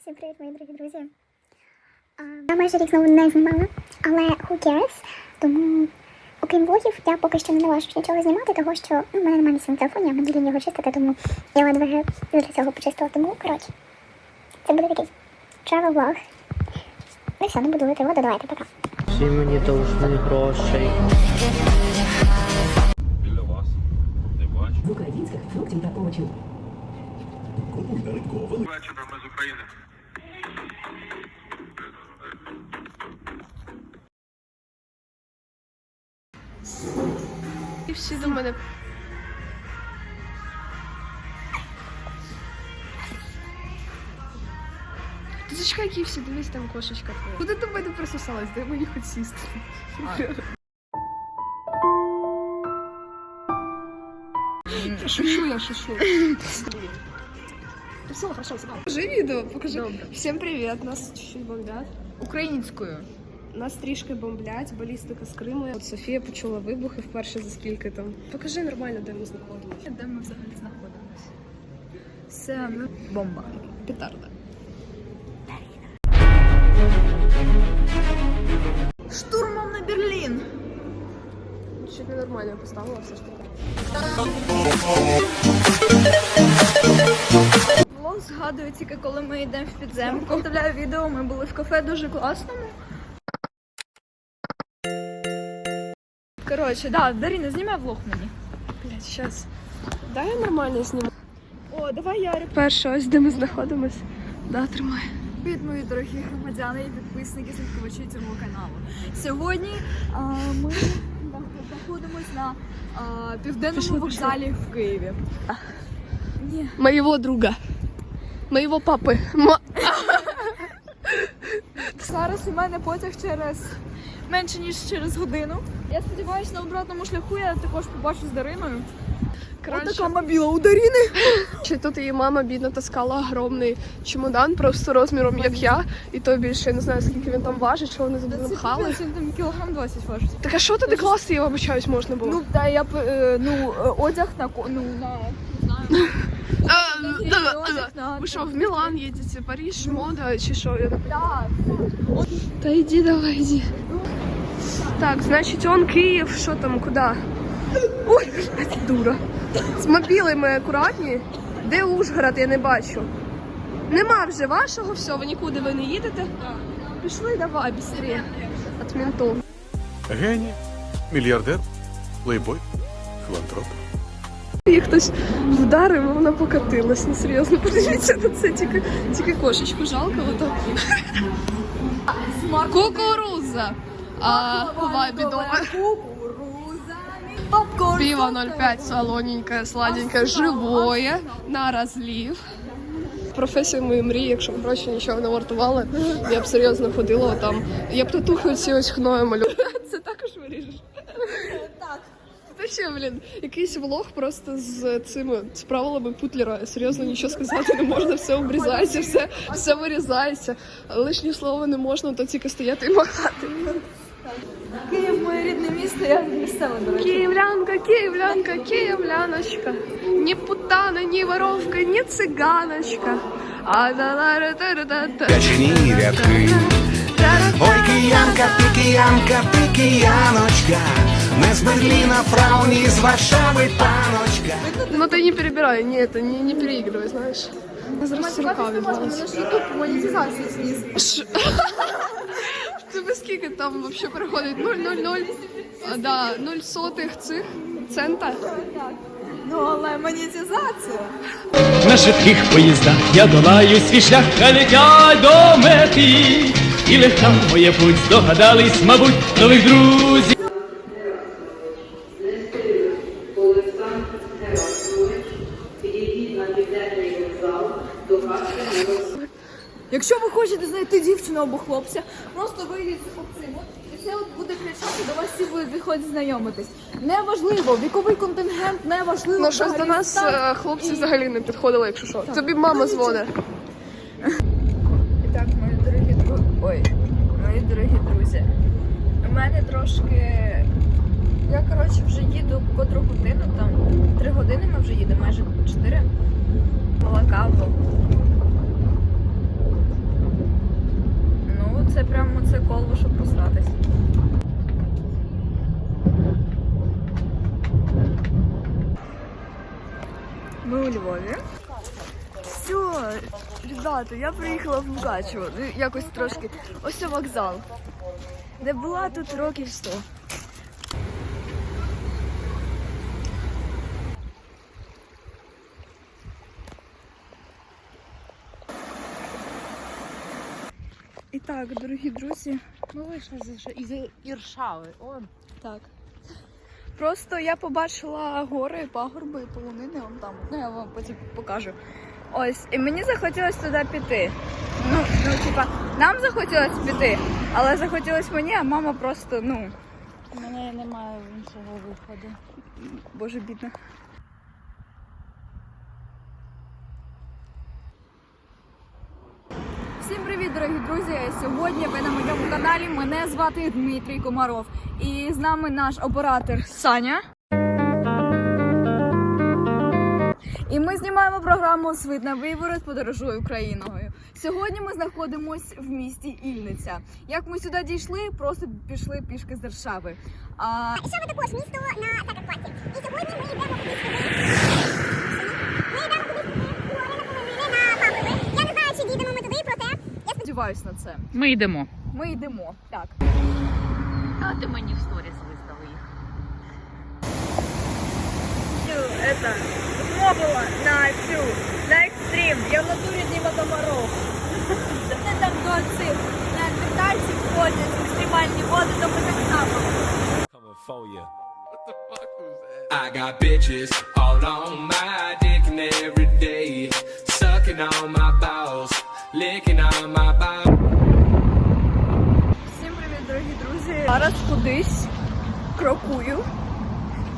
Всім привіт, мої дорогі друзі. А, Я майже рік знову не знімала, але who cares, тому окрім влогів, я поки що не наважусь нічого знімати, того що ну, в мене немає місця на телефоні, а мені лінь його чистити, тому я ледве для цього почистила. Тому, коротше, це буде такий travel влог. Ну все, не буду лити воду, давайте, пока. Всі мені должны грошей. Біля вас. Не бачу. з українських фруктів та овочів. Бачу, там ми з України. Всі до мене. Ти зачекай, Ківсі, дивись, там кошечка твоя. Куди до мене присосалась? Дай мені хоч сісти. Шушу я, шушу. Все, хорошо, все. Покажи відео, покажи. Всім привіт, нас чуть-чуть бомблять. Українською. Нас трішки бомблять, балістика з Криму. От Софія почула вибухи вперше за скільки там. Покажи нормально, де ми знаходимося. Де ми взагалі знаходимося? Це ну, бомба. Петарда. Штурмом на Берлін. Чуть ненормально поставила все ж таки. Влог згадую тільки коли ми йдемо в підземку. Вставляю відео, ми були в кафе дуже класному. Коротше, да, Даріна, знімай влог мені. Блять, щас. Дай я нормально зніму. О, давай я перше, ось де ми знаходимось. Да, тримай. Привіт, мої дорогі громадяни і підписники слідкувачі цього каналу. Сьогодні а, ми знаходимося на а, південному Пішли, вокзалі в Києві. Ні. Моєго друга. Моєго папи. Ма... Зараз у мене потяг через менше ніж через годину. Я сподіваюся, на обратному шляху я також побачу з Дариною. Коротше, мобіла у Дарини. чи тут її мама бідно таскала огромний чемодан, просто розміром як я, і то більше я не знаю, скільки він там важить, що вони туди напхали. Це там кілограм 20 важить. Так а що туди класти, я вибачаюсь, можна було? Ну, та я е, ну, е, одяг на ну, на Ви що, в Мілан їдете, Париж, мода чи що? Так. Та йди, давай, йди. Так, значить, он Київ, що там, куди? Ой, блядь, дура. З мобілами акуратні. Де Ужгород, я не бачу. Нема вже вашого, все, ви нікуди ви не їдете. Пішли, давай, швидше. От ментов. Геній, мільярдер, плейбой, філантроп. Її хтось вдарив, і вона покатилась. Ну серйозно, подивіться на це, тільки, тільки кошечку жалко. Ото. Кукуруза. А, вайбідова. Попкорн. Пиво 0,5 солоненькое, сладенькое, живое, на розлив. Професія моєї мрії, якщо б гроші нічого не вартували, я б серйозно ходила там. Я б татухи оці ось хною малю. Це також виріжеш. Так. Та ще, блін, якийсь влог просто з цими з правилами Путлера. Серйозно нічого сказати не можна, все обрізається, все, все вирізається. Лишнє слово не можна, то тільки стояти і махати. Київ моє рідне місто, я місцева, до речі. Киевлянка, киевлянка, киевляночка. Ні путана, ні воровка, ні циганочка. А да да да да да да Качані рядки. Ой, киянка, ти киянка, ти кияночка. Не з Берліна, фрау, ні з Варшави, паночка. Ну ты не перебирай, не это, не, не переигрывай, знаешь. Зараз рука відвалиться. Наш ютуб монетизацію сніс. Тебе скільки там вообще переходить? 0,00, а, да, 0 сотих цих цента. Ну, але монетизація. На швидких поїздах я долаю свій шлях, а летять до мети. І легка моя путь здогадались, мабуть, нових друзів. Якщо ви хочете знайти дівчину або хлопця, просто вийдіть з хлопцем. І це от буде кричати до вас всі будуть виходити знайомитись. Неважливо, віковий контингент, неважливо. Ну щось до взагалі нас стан. е, хлопці взагалі не підходили, якщо що. Тобі мама дзвонить. І так, мої дорогі друзі. Ой, мої дорогі друзі. У мене трошки. Я коротше вже їду котру годину там. Три години ми вже їдемо, майже чотири. Мала каву. це прямо це коло, щоб просратись. Ми у Львові. Все, ребята, я приїхала в Мукачево. Ну, якось трошки. Ось вокзал. Де була тут років сто. Так, дорогі друзі, Ми вийшли з із Іршави. Он. Так. Просто я побачила гори, пагорби, полонини, вон там. Ну, я вам потім покажу. Ось, і мені захотілося туди піти. Ну, ну, типа, нам захотілося піти, але захотілося мені, а мама просто, ну, У мене немає іншого виходу. боже, бідна. Всім привіт, дорогі друзі! Сьогодні ви на моєму каналі. Мене звати Дмитрій Комаров. І з нами наш оператор Саня. І ми знімаємо програму Свит на виворот подорожую Україною. Сьогодні ми знаходимося в місті Ільниця. Як ми сюди дійшли, просто пішли пішки з Варшави. А Ще ви також місто на Закарпатті. І сьогодні ми йдемо сподіваюся на це. Ми йдемо. Ми йдемо. Так. А ти мені в сторіс вистави їх. это змовила на цю на екстрім. Я в натурі Діма Комаров. Це там до цих на антарктиці ходять екстремальні води, то ми так само. I got bitches all on my dick and every day, sucking on my balls, licking on my balls. Всім привіт, дорогі друзі. Зараз кудись крокую.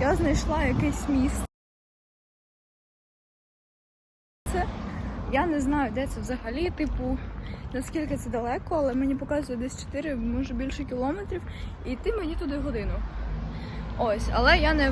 Я знайшла якийсь міст. Це я не знаю, де це взагалі, типу, наскільки це далеко, але мені показує десь 4, може більше кілометрів, і йти мені туди годину. Ось, але я не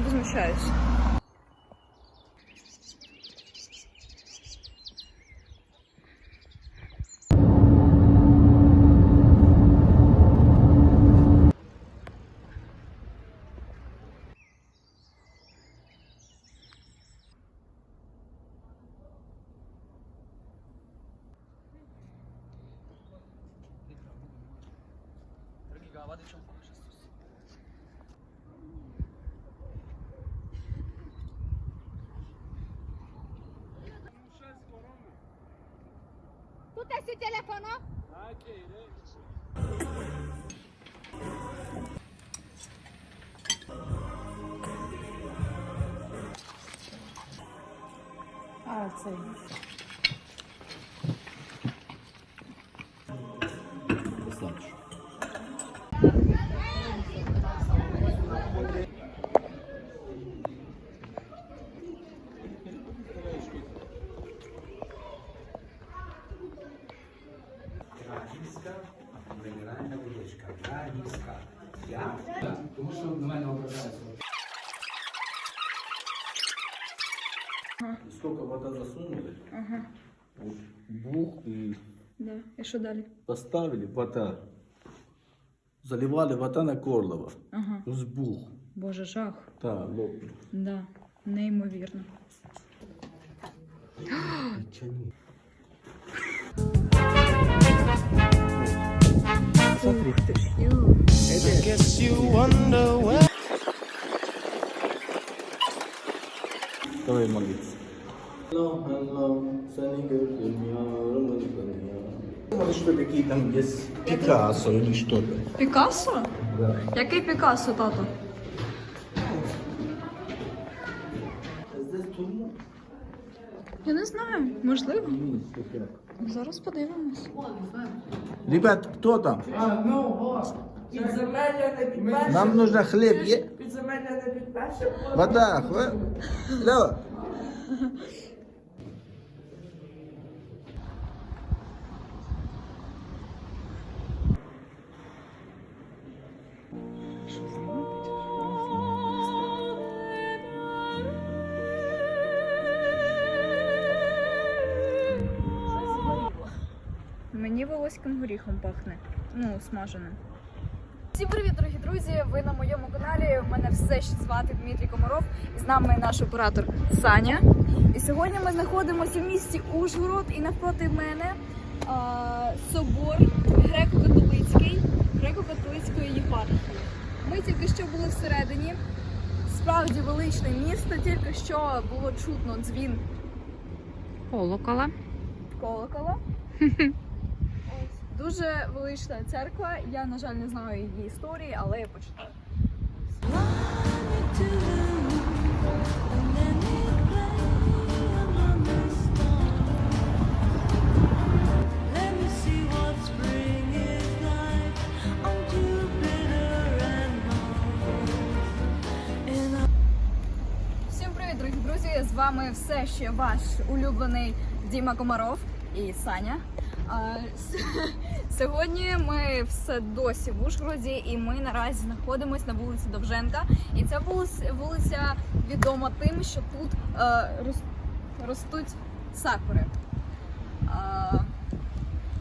возмущаюсь. А, це. Сколько що далі? поставили вода. Заливали вода на горло. Ага. Взбух. Боже, жах. Да, лопнул. Да, неймовірно. Тяни. Давай молиться. Hello, hello, Может, что какие там есть Пикассо или что-то. Пікассо? Да. Який Пікассо, тато? Я не знаю, можливо. Зараз подивимось. Ребят, кто там? Нам нужно хлеб. Е... Вода. Мені волоським горіхом пахне. Ну, смаженим. Всім привіт, дорогі друзі! Ви на моєму каналі. Мене все ще звати Дмитрій Комаров. І з нами наш оператор Саня. І сьогодні ми знаходимося в місті Ужгород і навпроти мене а, собор греко-католицький, греко-католицької єпархії. Ми тільки що були всередині. Справді величне місто, тільки що було чутно дзвін Колокола. колокола. Дуже велична церква. Я, на жаль, не знаю її історії, але я почитаю. Всім привіт, дорогі друзі! З вами все ще ваш улюблений Діма Комаров і Саня. Сьогодні ми все досі в Ужгороді, і ми наразі знаходимося на вулиці Довженка. І ця вулиця, відома тим, що тут е, ростуть сакури.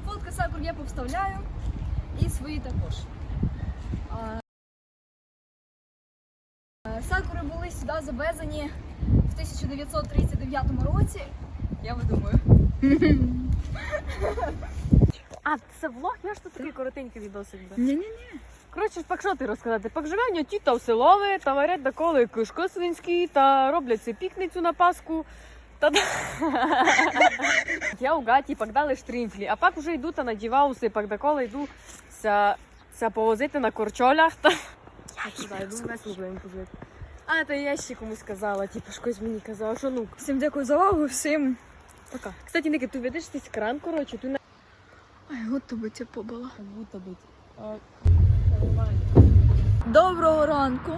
Фотки сакур я повставляю і свої також. Сакури були сюди завезені в 1939 році. Я видумаю. А, це влог? Я ж тут такий коротенький відосик. Да? Ні-ні-ні. Коротше, пак що ти розказати? Пак живе тіта в селові, та варять доколи кишко свинські, та роблять це пікницю на Пасху. Та... Я у гаті пак дали штрімфлі, а пак уже йду та надівауси, пак доколи йду ся, ся повозити на корчолях. Та... Я йду весело будемо позити. А, та я ще комусь казала, типу, щось мені казала, що ну, Всім дякую за увагу, всім. Така. Кстати, Ники, ти ведеш цей кран, коротше, ти на... Ой, готто би це побила. Как будто быть. Доброго ранку.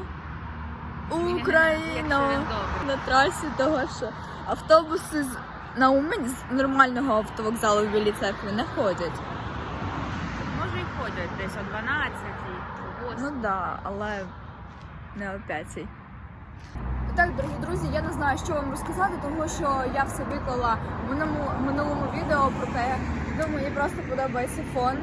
Україна! На трасі того, що автобуси з на Умань з нормального автовокзалу в Білій церкві не ходять. Може і ходять десь о 12 о 8. Ну так, да, але не о п'ятій. Так, дорогі друзі, я не знаю, що вам розказати, тому що я все виклала в минулому, минулому відео, проте думаю, мені просто подобається фон.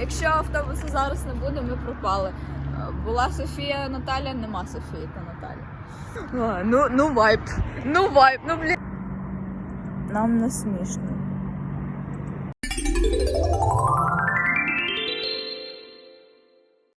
Якщо автобусу зараз не буде, ми пропали. Е, Була Софія Наталя, нема Софії та Наталі. А, ну, ну вайп. Ну вайп, ну блін. Нам не смішно.